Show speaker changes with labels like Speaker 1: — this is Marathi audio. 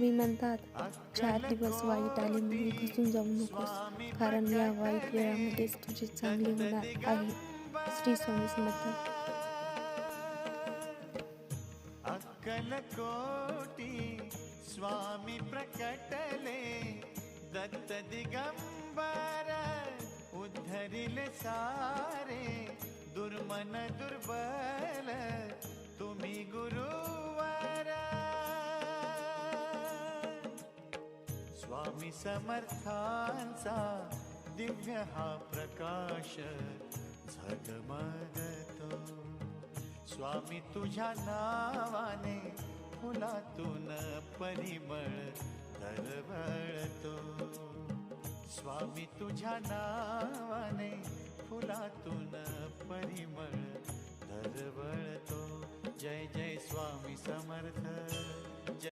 Speaker 1: तुम्ही म्हणतात चार दिवस वाईट आले म्हणून खचून जाऊ नकोस. कारण या वाईट वेळामध्येच तुझे चांगले होणार आहे. श्री स्वामी
Speaker 2: प्रकटले दत्त दिगंबर उद्धरिले सारे दुर्मन दुर्बल स्वामी समर्थांचा दिव्य हा प्रकाश झगमगतो. स्वामी तुझ्या नावाने फुलातून परिमळ दरवळतो. स्वामी तुझ्या नावाने फुलातून परिमळ दरवळतो. जय जय स्वामी समर्थ.